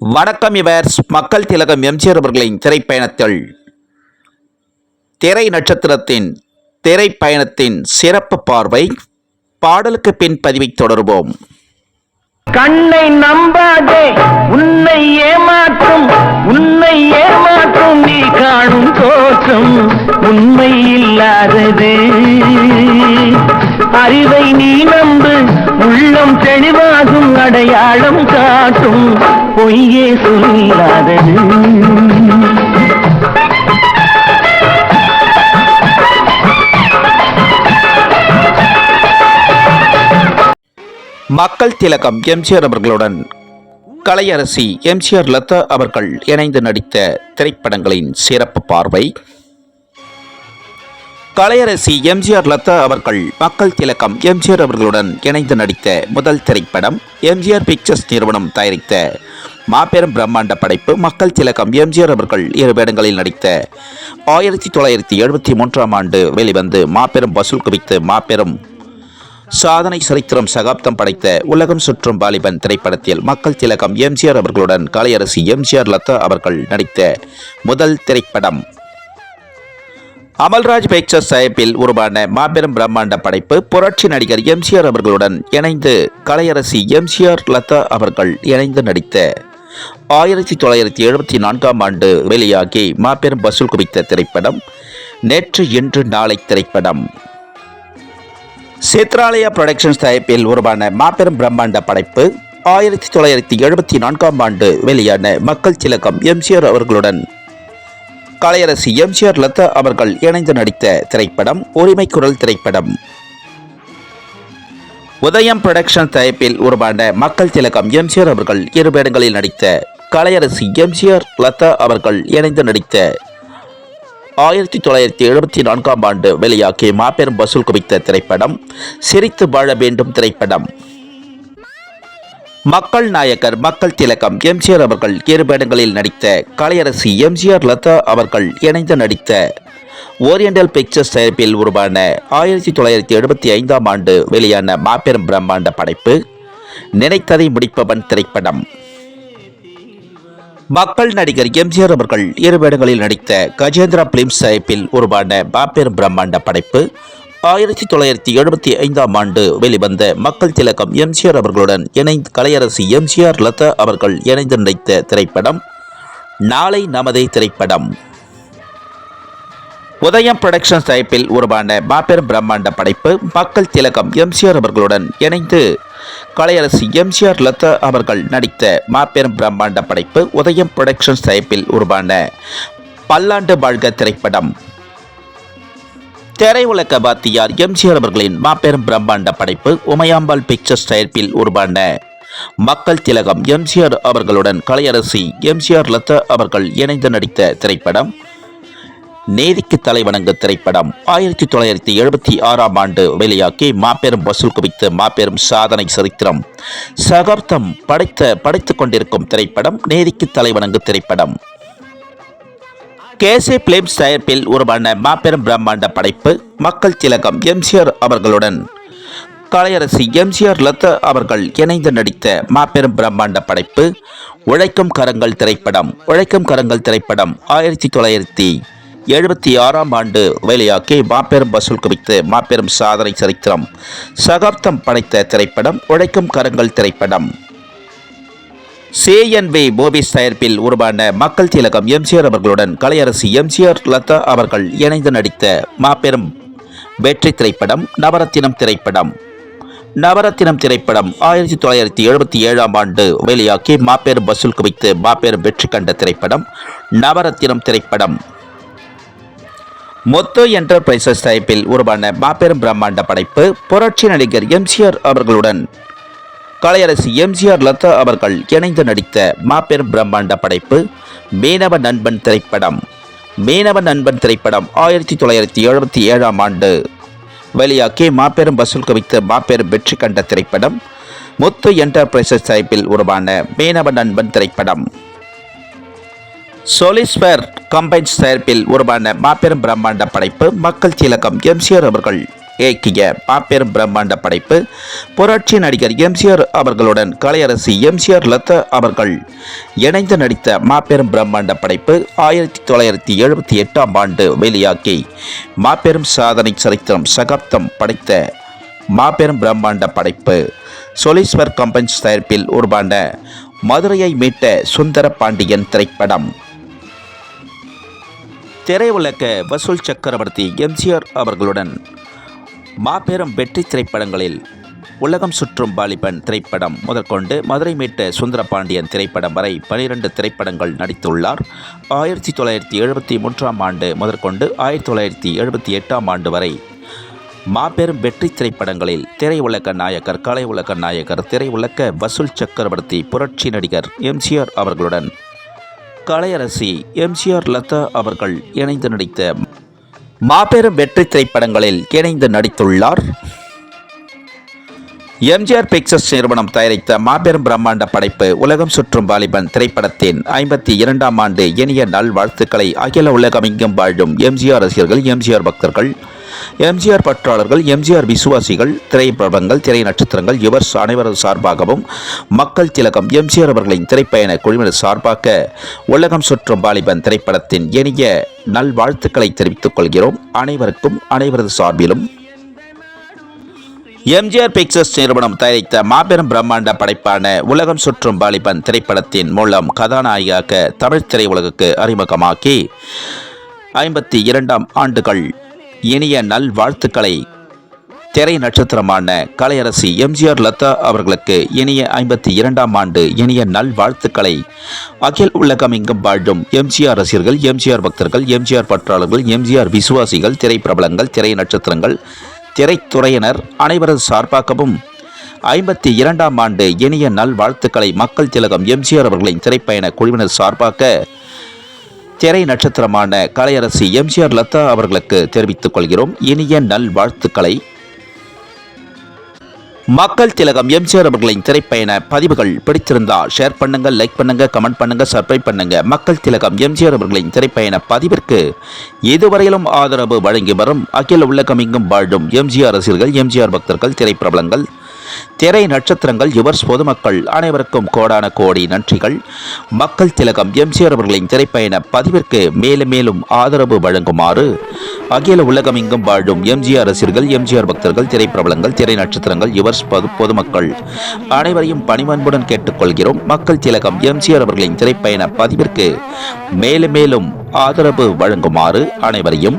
வணக்கம் இவர் மக்கள் திலகம் எம்ஜிஆர் அவர்களின் திரைப்பயணத்தில். திரை நட்சத்திரத்தின் திரைப்பயணத்தின் சிறப்பு பார்வை பாடலுக்கு பின் பதிவை தொடர்வோம். கண்ணை நம்பாதே உன்னை ஏமாற்றும் உன்னை ஏமாற்றும் நீ காணும் தோற்றம் உண்மை இல்லாதது. அறிவை நீ நம்பு உள்ளம் தெளிவாகும் அடையாளம் காட்டும் பொய்யே சொல்லாதது மக்கள் திலகம் எம்ஜிஆர் அவர்களுடன் கலையரசி எம்ஜிஆர் லதா அவர்கள் இணைந்து நடித்த திரைப்படங்களின் சிறப்பு பார்வை. கலையரசி எம்ஜிஆர் லதா அவர்கள் மக்கள் திலகம் எம்ஜிஆர் அவர்களுடன் இணைந்து நடித்த முதல் திரைப்படம் எம்ஜிஆர் பிக்சர்ஸ் நிறுவனம் தயாரித்த மாபெரும் பிரம்மாண்ட படைப்பு மக்கள் திலகம் எம்ஜிஆர் அவர்கள் இரு வேடங்களில் நடித்த ஆயிரத்தி தொள்ளாயிரத்தி எழுபத்தி மூன்றாம் ஆண்டு வெளிவந்து மாபெரும் வசூல் குவித்து மாபெரும் சாதனை சரித்திரம் சகாப்தம் படைத்த உலகம் சுற்றும் வாலிபன் திரைப்படத்தில் மக்கள் திலகம் எம்ஜிஆர் அவர்களுடன் கலையரசி எம்ஜிஆர் லதா அவர்கள் நடித்த முதல் திரைப்படம். அமல்ராஜ் பிக்சர்ஸ் சாஹிப்பில் உருவான மாபெரும் பிரம்மாண்ட படைப்பு புரட்சி நடிகர் எம்ஜிஆர் அவர்களுடன் இணைந்து கலையரசி எம்ஜிஆர் லதா அவர்கள் இணைந்து நடித்த ஆயிரத்தி தொள்ளாயிரத்தி எழுபத்தி நான்காம் ஆண்டு வெளியாகி மாபெரும் வசூல் குவித்த திரைப்படம் நேற்று இன்று நாளை திரைப்படம். சித்ராலயா புரொடக்ஷன்ஸ் தயாரிப்பில் உருவான மாபெரும் பிரம்மாண்ட படைப்பு ஆயிரத்தி தொள்ளாயிரத்தி எழுபத்தி நான்காம் ஆண்டு வெளியான மக்கள் திலகம் எம்ஜிஆர் அவர்களுடன். கலையரசி எம்ஜிஆர் லதா அவர்கள் இணைந்து நடித்த திரைப்படம் உரிமை குரல் திரைப்படம். உதயம் புரொடக்ஷன் தயாரிப்பில் உருவான மக்கள் திலகம் எம்ஜிஆர் அவர்கள் இரு வேடங்களில் நடித்த கலையரசி எம்ஜிஆர் லதா அவர்கள் இணைந்து நடித்த ஆயிரத்தி தொள்ளாயிரத்தி எழுபத்தி நான்காம் ஆண்டு வெளியாகி மாபெரும் வசூல் குவித்த திரைப்படம் சிரித்து வாழ வேண்டும் திரைப்படம். மக்கள் நாயகர் மக்கள் திலகம் எம்ஜிஆர் அவர்கள் இரு வேடங்களில் நடித்த கலையரசி எம்ஜிஆர் லதா அவர்கள் இணைந்து நடித்த ஓரியண்டல் பிக்சர்ஸ் தயாரிப்பில் உருவான ஆயிரத்தி தொள்ளாயிரத்தி எழுபத்தி ஐந்தாம் ஆண்டு வெளியான மாபெரும் பிரம்மாண்ட படைப்பு நினைத்ததை முடிப்பவன் திரைப்படம். மக்கள் நடிகர் எம்ஜிஆர் அவர்கள் இரு வேடங்களில் நடித்த கஜேந்திரா பிலிம்ஸ் தயாரிப்பில் உருவான மாபெரும் பிரம்மாண்ட படைப்பு ஆயிரத்தி தொள்ளாயிரத்தி எழுபத்தி ஐந்தாம் ஆண்டு வெளிவந்த மக்கள் திலகம் எம்ஜிஆர் அவர்களுடன் இணைந்து கலையரசி எம்ஜிஆர் லதா அவர்கள் இணைந்து நடித்த திரைப்படம் நாளை நமதே திரைப்படம். உதயம் ப்ரொடக்ஷன் தயாரிப்பில் உருவான மாபெரும் பிரம்மாண்ட படைப்பு மக்கள் திலகம் எம்ஜிஆர் அவர்களுடன் இணைந்து கலையரசி எம்ஜிஆர் லதா அவர்கள் நடித்த மாபெரும் பிரம்மாண்ட படைப்பு உதயம் புரொடக்ஷன்ஸ் தயாரிப்பில் உருவான பல்லாண்டு வாழ்க திரைப்படம். திரையுலக பாத்தியார் எம்ஜிஆர் அவர்களின் மாபெரும் பிரம்மாண்ட படைப்பு உமையாம்பாள் பிக்சர்ஸ் தயாரிப்பில் உருவான மக்கள் திலகம் எம்ஜிஆர் அவர்களுடன் கலையரசி எம்ஜிஆர் லதா அவர்கள் இணைந்து நடித்த திரைப்படம் நேதிக்கு தலைவணங்கு திரைப்படம். ஆயிரத்தி தொள்ளாயிரத்தி எழுபத்தி ஆறாம் ஆண்டு வெளியாக்கி மாபெரும் வசூல் குவித்து மாபெரும் சாதனை சரித்திரம். சகாப்தம் படைத்த படைத்துக் கொண்டிருக்கும் திரைப்படம் நேதிக்கு தலைவணங்கு திரைப்படம். கேசே பிலிம்ஸ் தயாரிப்பில் உருவான மாபெரும் பிரம்மாண்ட படைப்பு மக்கள் திலகம் எம்ஜிஆர் அவர்களுடன். கலையரசி எம்ஜிஆர் லதா அவர்கள் இணைந்து நடித்த மாபெரும் பிரம்மாண்ட படைப்பு உழைக்கும் கரங்கள் திரைப்படம் உழைக்கும் கரங்கள் திரைப்படம் ஆயிரத்தி தொள்ளாயிரத்தி எழுபத்தி ஆறாம் ஆண்டு வேலையாக்கி மாபெரும் வசூல் குவித்து மாபெரும் சாதனை சரித்திரம் சகாப்தம் படைத்த திரைப்படம் உழைக்கும் கரங்கள் திரைப்படம். சிஎன்வி மூவிஸ் தயாரிப்பில் உருவான மக்கள் திலகம் எம்ஜிஆர் அவர்களுடன் கலையரசி எம்ஜிஆர் லதா அவர்கள் இணைந்து நடித்த மாபெரும் வெற்றி திரைப்படம் நவரத்தினம் திரைப்படம். நவரத்தினம் திரைப்படம் ஆயிரத்தி தொள்ளாயிரத்தி எழுபத்தி ஏழாம் ஆண்டு வேலையாக்கி மாபெரும் வசூல் குவித்து மாபெரும் வெற்றி கண்ட திரைப்படம் நவரத்தினம் திரைப்படம். மொத்து என்டர்பிரைசஸ் தயாரிப்பில் உருவான மாபெரும் பிரம்மாண்ட படைப்பு புரட்சி நடிகர் எம்ஜிஆர் அவர்களுடன். கலையரசி எம்ஜிஆர் லதா அவர்கள் இணைந்து நடித்த மாபெரும் பிரம்மாண்ட படைப்பு மீனவ நண்பன் திரைப்படம். மீனவ நண்பன் திரைப்படம் ஆயிரத்தி தொள்ளாயிரத்தி எழுபத்தி ஏழாம் ஆண்டு. வெளியாக்கி மாபெரும் வசூல் குவித்து மாபெரும் வெற்றி கண்ட திரைப்படம் முத்து என்டர்பிரைசஸ் தயாரிப்பில் உருவான மீனவ நண்பன் திரைப்படம். சொலிஸ்வர் கம்பைன்ஸ் தயாரிப்பில் உருவான மாபெரும் பிரம்மாண்ட படைப்பு மக்கள் திலகம் எம்சிஆர் அவர்கள். இயக்கிய மாபெரும் பிரம்மாண்ட படைப்பு புரட்சி நடிகர் எம்சிஆர் அவர்களுடன் கலையரசி எம்சிஆர் லதா அவர்கள். இணைந்து நடித்த மாபெரும் பிரம்மாண்ட படைப்பு ஆயிரத்தி தொள்ளாயிரத்தி எழுபத்தி எட்டாம் ஆண்டு வெளியாக்கி மாபெரும் சாதனை சரித்திரம் சகாப்தம் படைத்த மாபெரும் பிரம்மாண்ட படைப்பு சொலீஸ்வர் கம்பென்ஸ் தயாரிப்பில் உருவான மதுரையை மீட்ட சுந்தர பாண்டியன் திரைப்படம் திரையுலக வசூல் சக்கரவர்த்தி எம்ஜிஆர் அவர்களுடன் மாபெரும் வெற்றி திரைப்படங்களில் உலகம் சுற்றும் பாலிபன் திரைப்படம் முதற்கொண்டு மதுரை மீட்ட சுந்தரபாண்டியன் திரைப்படம் வரை பனிரெண்டு திரைப்படங்கள் நடித்துள்ளார். ஆயிரத்தி தொள்ளாயிரத்தி எழுபத்தி மூன்றாம் ஆண்டு முதற்கொண்டு ஆயிரத்தி தொள்ளாயிரத்தி எழுபத்தி எட்டாம் ஆண்டு வரை மாபெரும் வெற்றி திரைப்படங்களில் திரையுலக நாயகர் கலை உலக நாயகர் திரையுலக வசூல் சக்கரவர்த்தி புரட்சி நடிகர் எம்ஜிஆர் அவர்களுடன் கலையரசி எம்ஜிஆர் லதா அவர்கள் இணைந்து நடித்த மாபெரும் வெற்றி திரைப்படங்களில் இணைந்து நடித்துள்ளார். எம்ஜிஆர் பிக்சர்ஸ் நிறுவனம் தயாரித்த மாபெரும் பிரம்மாண்ட படைப்பு உலகம் சுற்றும் வாலிபன் திரைப்படத்தின் ஐம்பத்தி இரண்டாம் ஆண்டு இனிய நல்வாழ்த்துக்களை அகில உலகமெங்கும் வாழும் எம்ஜிஆர் ரசிகர்கள் எம்ஜிஆர் பக்தர்கள் எம்ஜிஆர் பற்றாளர்கள் எம்ஜிஆர் விசுவாசிகள் திரைப்படங்கள் திரை நட்சத்திரங்கள் இவர் அனைவரது சார்பாகவும் மக்கள் திலகம் எம்ஜிஆர் அவர்களின் திரைப்பயண குழுவினர் சார்பாக உலகம் சுற்றும் வாலிபன் திரைப்படத்தின் இனிய நல்வாழ்த்துக்களை தெரிவித்துக் கொள்கிறோம். அனைவருக்கும் அனைவரது சார்பிலும். எம்ஜிஆர் பிக்சர்ஸ் நிறுவனம் தயாரித்த மாபெரும் பிரம்மாண்ட படைப்பான உலகம் சுற்றும் வாலிபன் திரைப்படத்தின் மூலம் கதாநாயகியாக தமிழ் திரையுலகுக்கு அறிமுகமாக்கி ஐம்பத்தி இரண்டாம் ஆண்டுகள் இனிய நல்வாழ்த்துக்களை. திரை நட்சத்திரமான கலையரசி எம்ஜிஆர் லதா அவர்களுக்கு இனிய ஐம்பத்தி இரண்டாம் ஆண்டு இனிய நல்வாழ்த்துக்களை. அகில் உலகம் இங்கும் வாழும் எம்ஜிஆர் ரசிகர்கள் எம்ஜிஆர் பக்தர்கள் எம்ஜிஆர் பற்றாளர்கள் எம்ஜிஆர் விசுவாசிகள் திரைப்பிரபலங்கள் திரை நட்சத்திரங்கள் திரைத்துறையினர் அனைவரது சார்பாகவும் ஐம்பத்தி இரண்டாம் ஆண்டு இனிய நல்வாழ்த்துக்களை மக்கள் திலகம் எம்ஜிஆர் அவர்களின் திரைப்பயண குழுவினர் சார்பாக திரை நட்சத்திரமான கலையரசி எம்ஜிஆர் லதா அவர்களுக்கு தெரிவித்துக் கொள்கிறோம். இனிய நல்வாழ்த்துக்களை. மக்கள் திலகம் எம்ஜிஆர் அவர்களின் திரைப்பயண பதிவுகள் பிடித்திருந்தால் ஷேர் பண்ணுங்க லைக் பண்ணுங்க கமெண்ட் பண்ணுங்க சப்ஸ்கிரைப் பண்ணுங்க. மக்கள் திலகம் எம்ஜிஆர் அவர்களின் திரைப்பயண பதிவிற்கு இதுவரையிலும் ஆதரவு வழங்கி வரும் அகில உலகமெங்கும் வாழும் எம்ஜிஆர் ரசிகர்கள் எம்ஜிஆர் பக்தர்கள் திரைப்பிரபலங்கள் திரை நட்சத்திரங்கள் யுவர்ஸ் பொதுமக்கள் அனைவருக்கும் கோடான கோடி நன்றிகள். மக்கள் திலகம் எம்ஜிஆர் அவர்களின் திரைப்பயண பதிவிற்கு மேலும் மேலும் ஆதரவு வழங்குமாறு அகில உலகமெங்கும் வாழும் எம்ஜிஆர் ரசிகர்கள் எம்ஜிஆர் பக்தர்கள் திரைப்பிரபலங்கள் திரை நட்சத்திரங்கள் யுவர்ஸ் பொது பொதுமக்கள் அனைவரையும் பணிவன்புடன் கேட்டுக்கொள்கிறோம். மக்கள் திலகம் எம்ஜிஆர் அவர்களின் திரைப்பயண பதிவிற்கு மேலும் மேலும் ஆதரவு வழங்குமாறு அனைவரையும்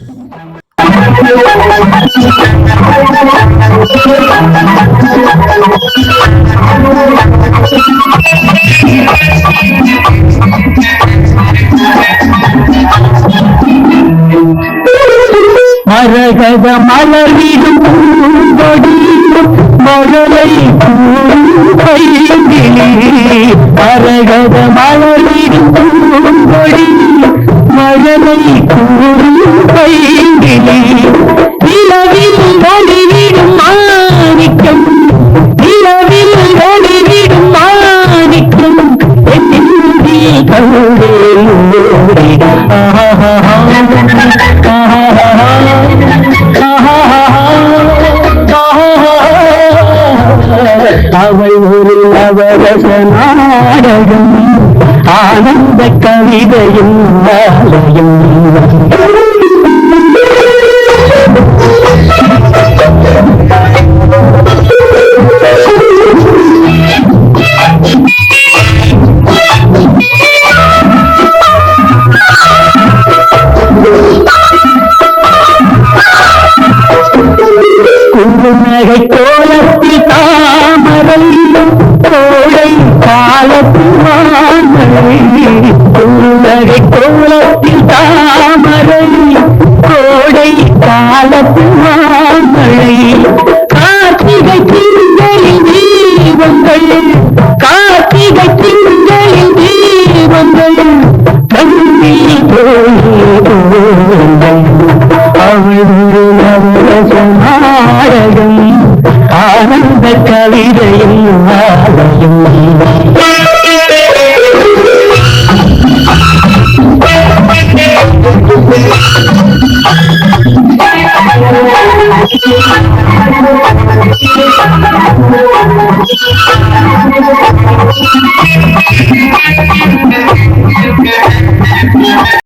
மரகத மலரிடும் பூங்கொடி மகளை பூங்கிலே மரகத மலரிடும் பூங்கொடி மழலை பூங்கிலே ആനന്ദ കവിതയും മാലയും